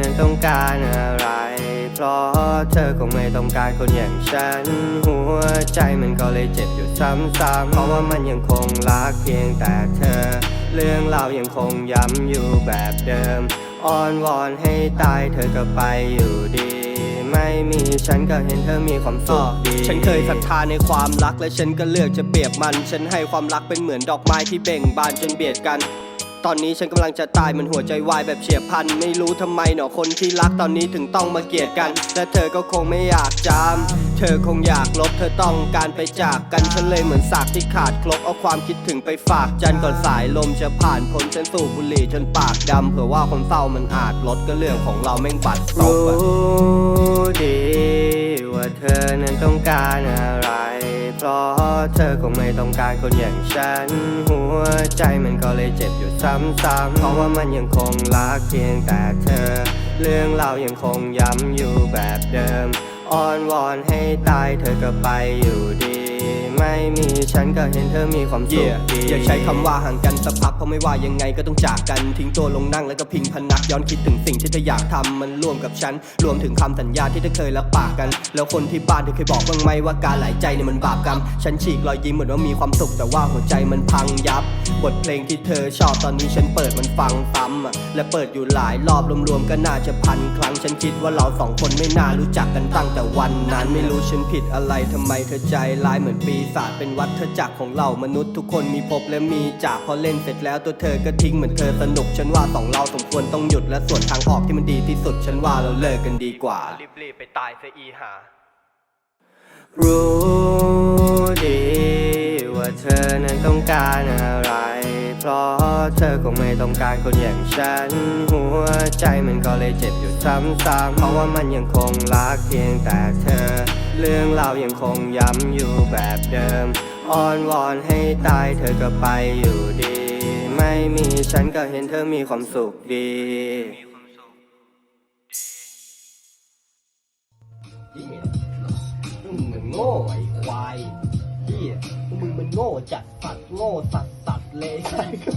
นั้นต้องการอะไร เพราะเธอคงไม่ต้องการคนอย่างฉัน หัวใจมันก็เลยเจ็บอยู่ซ้ำๆเพราะว่ามันยังคงรักเพียงแต่เธอ เรื่องราวยังคงย้ำอยู่แบบเดิม อ้อนวอนให้ตายเธอก็ไปอยู่ดีไม่มีฉันก็เห็นเธอมีความสุขดี ฉันเคยศรัทธาในความรักและฉันก็เลือกจะเปรียบมัน ฉันให้ความรักเป็นเหมือนดอกไม้ที่เบ่งบานจนเบียดกัน ตอนนี้ฉันกำลังจะตายมันหัวใจวายแบบเฉียบพลัน ไม่รู้ทำไมหนอคนที่รักตอนนี้ถึงต้องมาเกลียดกัน และเธอก็คงไม่อยากจำเธอคงอยากลบเธอต้องการไปจากกันฉันเลยเหมือนสากที่ขาดครบเอาความคิดถึงไปฝากจันก่อนสายลมจะผ่านพ้นฉันสูบบุหรี่จนปากดำเผื่อว่าคนเศร้ามันอาจลดก็เรื่องของเราแม่งบัดซบรู้ดีว่าเธอนั้นต้องการอะไรเพราะ เธอคงไม่ต้องการคนอย่างฉัน หัวใจมันก็เลยเจ็บอยู่ซ้ำๆ เพราะว่ามันยังคงรักเพียงแต่เธอ เรื่องเรายังคงย้ำอยู่แบบเดิม อ้อนวอนให้ตายเธอก็ไปอยู่ดี ไม่มีฉันก็เห็นเธอมีความสุขดีอย่าใช้คำว่าห่างกันสักพักเพราะไม่ว่ายังไงก็ต้องจากกันทิ้งตัวลงนั่งแล้วก็พิงพนักย้อนคิดถึงสิ่งที่เธออยากทำมันร่วมกับฉัน รวมถึงคำสัญญาที่เธอเคยรับปากกัน แล้วคนที่บ้านเธอเคยบอกบ้างไหมว่าการหลายใจเนี่ยมันบาปกรรมฉันฉีกรอยยิ้มเหมือนว่ามีความสุขแต่ว่าหัวใจมันพังยับบทเพลงที่เธอชอบตอนนี้ฉันเปิดมันฟังซ้ำอะและเปิดอยู่หลายรอบรวมๆก็น่าจะพันครั้งฉันคิดว่าเราสองคนไม่น่ารู้จักกันตั้งแต่วันนั้นไม่รู้ฉันผิดอะไรทำไมเธอใจร้ายเหมือนปีศาจเป็นวัฏจักรของเรามนุษย์ทุกคนมีพบและมีจากพอเล่นเสร็จแล้วตัวเธอก็ทิ้งเหมือนเธอสนุก ฉันว่าสองเราสมควรต้องหยุดและส่วนทางออกที่มันดีที่สุด ฉันว่าเราเลิกกันดีกว่า รีบๆไปตายเสียอีหา รู้ดีว่าเธอนั้นต้องการอะไร เพราะเธอคงไม่ต้องการคนอย่างฉัน หัวใจมันก็เลยเจ็บอยู่ซ้ำๆเพราะว่ามันยังคงรักเพียงแต่เธอ เรื่องราวยังคงย้ำอยู่แบบเดิม อ้อนวอนให้ตายเธอก็ไปอยู่ดี ไม่มีฉันก็เห็นเธอมีความสุขดีเหี้ยมึงมันโง่ไอ้ควายเหี้ยมึงมันโง่จัดสัตว์โง่สัตว์สัตว์เลยใช่ก็